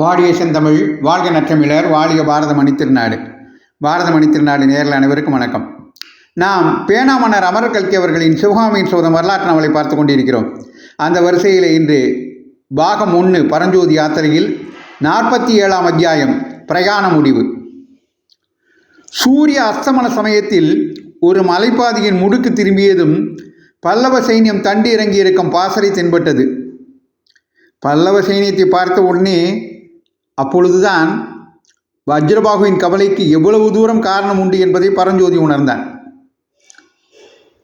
வாடிய செந்தமிழ் வாழ்க நற்றமிழர் வாழிய பாரத மணித்திருநாடு பாரத மணித்திருநாடு நேரில் அனைவருக்கும் வணக்கம். நாம் பேனாமன்னர் அமர் கல்கி அவர்களின் சிவகாமியின் சோதம் வரலாற்று நாவலை பார்த்து கொண்டிருக்கிறோம். அந்த வரிசையில் இன்று பாகம் ஒன்று பரஞ்சோதி யாத்திரையில் நாற்பத்தி ஏழாம் அத்தியாயம் பிரயாண முடிவு. சூரிய அஸ்தமன சமயத்தில் ஒரு மலைப்பாதையின் முடுக்கு திரும்பியதும் பல்லவ சைன்யம் தண்டி இறங்கியிருக்கும் பாசறை தென்பட்டது. பல்லவ சைனியத்தை பார்த்த உடனே அப்பொழுதுதான் வஜ்ரபாகுவின் கவலைக்கு எவ்வளவு தூரம் காரணம் உண்டு என்பதை பரஞ்சோதி உணர்ந்தான்.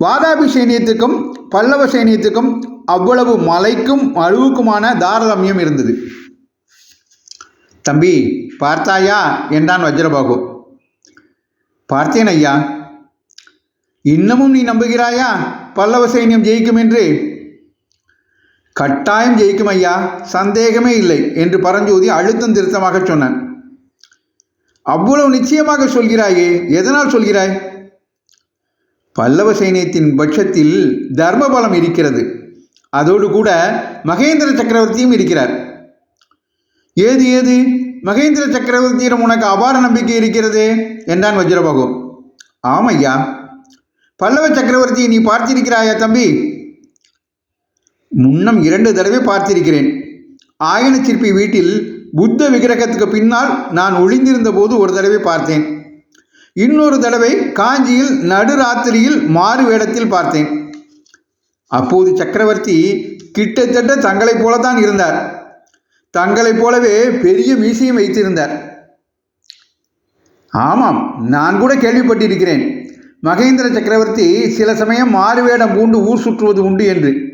வாதாபி சைனியத்துக்கும் பல்லவ சைனியத்துக்கும் அவ்வளவு மலைக்கும் அழுவுக்குமான தாரதமியம் இருந்தது. தம்பி பார்த்தாயா? என்றான் வஜ்ரபாகு. பார்த்தேன் ஐயா. இன்னமும் நீ நம்புகிறாயா? பல்லவ சைன்யம் ஜெயிக்கும் என்று கட்டாயம் ஜெயிக்கும் ஐயா சந்தேகமே இல்லை என்று பரஞ்சோதி அழுத்தம் திருத்தமாக சொன்னான். அவ்வளவு நிச்சயமாக சொல்கிறாயே எதனால் சொல்கிறாய்? பல்லவ சைனியத்தின் பட்சத்தில் தர்மபலம் இருக்கிறது. அதோடு கூட மகேந்திர சக்கரவர்த்தியும் இருக்கிறார். ஏது ஏது? மகேந்திர சக்கரவர்த்தியிடம் உனக்கு அபார நம்பிக்கை இருக்கிறது என்றான் வஜ்ரபாகு. ஆமையா பல்லவ சக்கரவர்த்தியை நீ பார்த்திருக்கிறாயா தம்பி? முன்னம் இரண்டு தடவை பார்த்திருக்கிறேன். ஆயன சிற்பி வீட்டில் புத்த விக்கிரகத்துக்கு பின்னால் நான் ஒளிந்திருந்த போது ஒரு தடவை பார்த்தேன். இன்னொரு தடவை காஞ்சியில் நடுராத்திரியில் மாறு வேடத்தில் பார்த்தேன். அப்போது சக்கரவர்த்தி கிட்டத்தட்ட தங்களைப் போலத்தான் இருந்தார். தங்களைப் போலவே பெரிய மீசையும் வைத்திருந்தார். ஆமாம் நான் கூட கேள்விப்பட்டிருக்கிறேன். மகேந்திர சக்கரவர்த்தி சில சமயம் மாறுவேடம் பூண்டு ஊர் சுற்றுவது உண்டு என்று.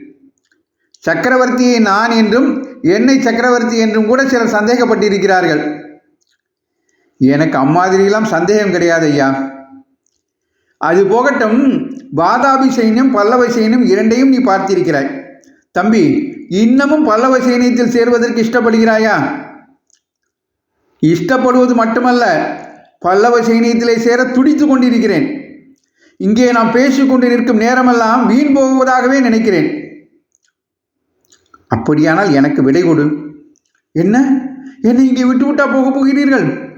சக்கரவர்த்தியை நான் என்றும் என்னை சக்கரவர்த்தி என்றும் கூட சிலர் சந்தேகப்பட்டிருக்கிறார்கள். எனக்கு அம்மாதிரியெல்லாம் சந்தேகம் கிடையாது ஐயா. அது போகட்டும் வாதாபி சைன்யம் பல்லவ சைன்யம் இரண்டையும் நீ பார்த்திருக்கிறாய். தம்பி இன்னமும் பல்லவ சைனியத்தில் சேர்வதற்கு இஷ்டப்படுகிறாயா? இஷ்டப்படுவது மட்டுமல்ல பல்லவ சைனியத்திலே சேர துடித்து கொண்டிருக்கிறேன். இங்கே நாம் பேசிக்கொண்டு நிற்கும் நேரமெல்லாம் வீண் போவதாகவே நினைக்கிறேன். அப்படியானால் எனக்கு விடை கொடு. என்ன? என்னை இங்கே விட்டுவிட்டா போக போகிறீர்கள்?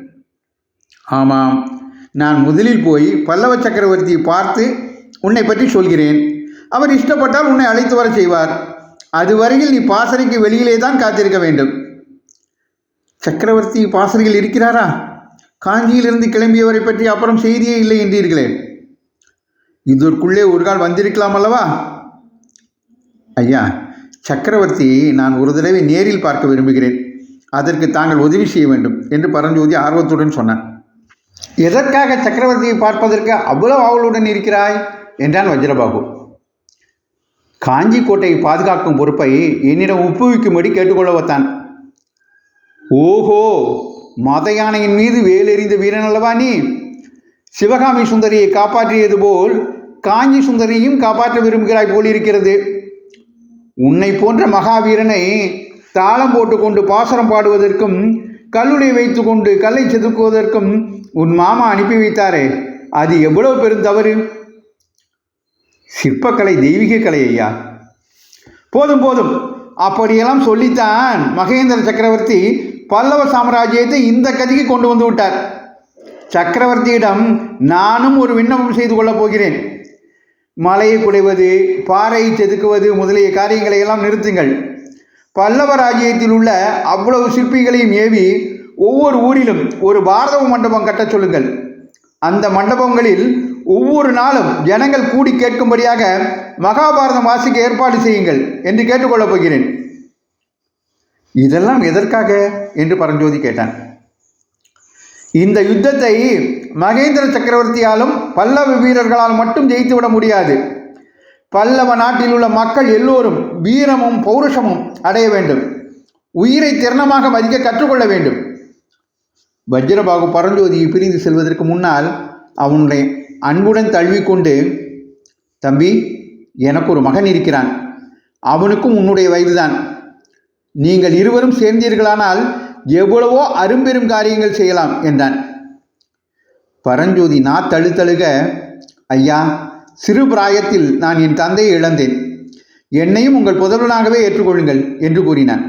ஆமாம். நான் முதலில் போய் பல்லவ சக்கரவர்த்தியை பார்த்து உன்னை பற்றி சொல்கிறேன். அவர் இஷ்டப்பட்டால் உன்னை அழைத்து வர செய்வார். அதுவரையில் நீ பாசறைக்கு வெளியிலே தான் காத்திருக்க வேண்டும். சக்கரவர்த்தி பாசறையில் இருக்கிறாரா? காஞ்சியிலிருந்து கிளம்பியவரை பற்றி அப்புறம் செய்தியே இல்லை என்றீர்களே. இதற்குள்ளே ஒரு கால் வந்திருக்கலாம் அல்லவா? ஐயா சக்கரவர்த்தி நான் ஒரு தடவை நேரில் பார்க்க விரும்புகிறேன். அதற்கு தாங்கள் உதவி செய்ய வேண்டும் என்று பரஞ்சோதி ஆர்வத்துடன் சொன்னான். எதற்காக சக்கரவர்த்தியை பார்ப்பதற்கு அவ்வளவு ஆவலுடன் இருக்கிறாய்? என்றான் வஜ்ரபாபு காஞ்சி கோட்டையை பாதுகாக்கும் பொறுப்பை என்னிடம் ஒப்புவிக்கும்படி கேட்டுக்கொள்ள வைத்தான் ஓஹோ மத யானையின் மீது வேலெறிந்த வீரன் அல்லவா நீ? சிவகாமி சுந்தரியை காப்பாற்றியது போல் காஞ்சி சுந்தரியையும் காப்பாற்ற விரும்புகிறாய் போலிருக்கிறது. உன்னை போன்ற மகாவீரனை தாளம் போட்டுக்கொண்டு பாசரம் பாடுவதற்கும் கல்லுடை வைத்துக்கொண்டு கல்லை செதுக்குவதற்கும் உன் மாமா அனுப்பி வைத்தாரே. அது எவ்வளவு பெரும் தவறு? சிற்பக்கலை தெய்வீக கலை ஐயா. போதும் போதும். அப்படியெல்லாம் சொல்லித்தான் மகேந்திர சக்கரவர்த்தி பல்லவ சாம்ராஜ்யத்தை இந்த கதிக்கு கொண்டு வந்து விட்டார். சக்கரவர்த்தியிடம் நானும் ஒரு விண்ணப்பம் செய்து கொள்ளப் போகிறேன். மலையை குடைவது பாறையை செதுக்குவது முதலிய காரியங்களை எல்லாம் நிறுத்துங்கள். பல்லவ ராஜ்யத்தில் உள்ள அவ்வளவு சிற்பிகளையும் ஏவி ஒவ்வொரு ஊரிலும் ஒரு பாரதவ மண்டபம் கட்டச் சொல்லுங்கள். அந்த மண்டபங்களில் ஒவ்வொரு நாளும் ஜனங்கள் கூடி கேட்கும்படியாக மகாபாரதம் வாசிக்க ஏற்பாடு செய்யுங்கள் என்று கேட்டுக்கொள்ளப் போகிறேன். இதெல்லாம் எதற்காக? என்று பரஞ்சோதி கேட்டான். இந்த யுத்தத்தை மகேந்திர சக்கரவர்த்தியாலும் பல்லவ வீரர்களால் மட்டும் ஜெயித்துவிட முடியாது. பல்லவ நாட்டில் உள்ள மக்கள் எல்லோரும் வீரமும் பௌருஷமும் அடைய வேண்டும். உயிரை திறனமாக மதிக்க கற்றுக்கொள்ள வேண்டும். வஜ்ரபாகு பரஞ்சோதியை பிரிந்து செல்வதற்கு முன்னால் அவனுடைய அன்புடன் தழுவிக்கொண்டு தம்பி எனக்கு ஒரு மகன் இருக்கிறான். அவனுக்கும் உன்னுடைய வயதுதான். நீங்கள் இருவரும் சேர்ந்தீர்களானால் எவ்வளவோ அரும்பெரும் காரியங்கள் செய்யலாம் என்றான். பரஞ்சோதி நா தழுத்தழுக ஐயா சிறு பிராயத்தில் நான் என் தந்தையை இழந்தேன். என்னையும் உங்கள் புதல்வனாகவே ஏற்றுக்கொள்ளுங்கள் என்று கூறினான்.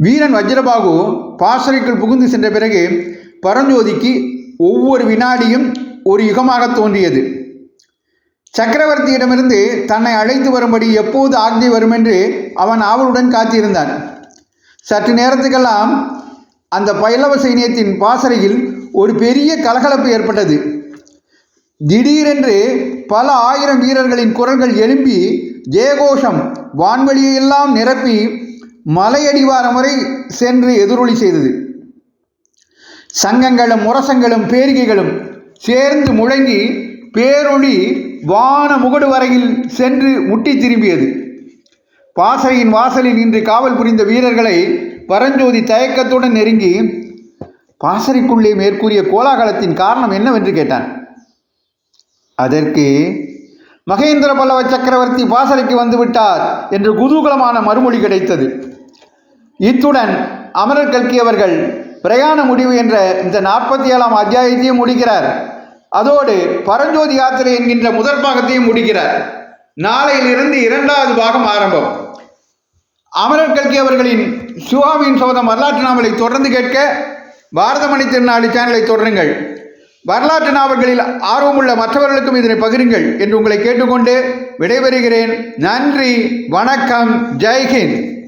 வீரன் வஜ்ரபாகு பாசறைக்குள் புகுந்து சென்ற பிறகு பரஞ்சோதிக்கு ஒவ்வொரு வினாடியும் ஒரு யுகமாக தோன்றியது. சக்கரவர்த்தியிடமிருந்து தன்னை அழைத்து வரும்படி எப்போது ஆக்ஞை வரும் என்று அவன் ஆவலுடன் காத்திருந்தான். சற்று நேரத்துக்கெல்லாம் அந்த பைலவ சைனியத்தின் பாசறையில் ஒரு பெரிய கலகலப்பு ஏற்பட்டது. திடீரென்று பல ஆயிரம் வீரர்களின் குரல்கள் எழும்பி ஜெயகோஷம் வான்வெளியெல்லாம் நிரப்பி மலையடிவாரம் வரை சென்று எதிரொலி செய்தது. சங்கங்களும் முரசங்களும் பேரிகைகளும் சேர்ந்து முழங்கி பேரொளி வான முகடு வரையில் சென்று முட்டி திரும்பியது. பாசறையின் வாசலில் நின்று காவல் புரிந்த வீரர்களை பரஞ்சோதி தயக்கத்துடன் நெருங்கி பாசறைக்குள்ளே மேற்கூறிய கோலாகலத்தின் காரணம் என்னவென்று கேட்டான். அதற்கு மகேந்திர பல்லவ சக்கரவர்த்தி பாசறைக்கு வந்துவிட்டார் என்று குதூகலமான மறுமொழி கிடைத்தது. இத்துடன் அமரர் கல்கி அவர்கள் பிரயாண முடிவு என்ற இந்த நாற்பத்தி ஏழாம் அத்தியாயத்தையும் முடிக்கிறார். அதோடு பரஞ்சோதி யாத்திரை என்கின்ற முதல் பாகத்தையும் முடிக்கிறார். நாளையிலிருந்து இரண்டாவது பாகம் ஆரம்பம். அமரர் கல்கி அவர்களின் சிவாமியின் சோதம் வரலாற்று நாவலை தொடர்ந்து கேட்க பாரதமணி திருநாளி சேனலை தொடருங்கள். வரலாற்று நாவல்களில் ஆர்வமுள்ள மற்றவர்களுக்கும் இதனை பகிருங்கள் என்று உங்களை கேட்டுக்கொண்டு விடைபெறுகிறேன். நன்றி வணக்கம் ஜெய்ஹிந்த்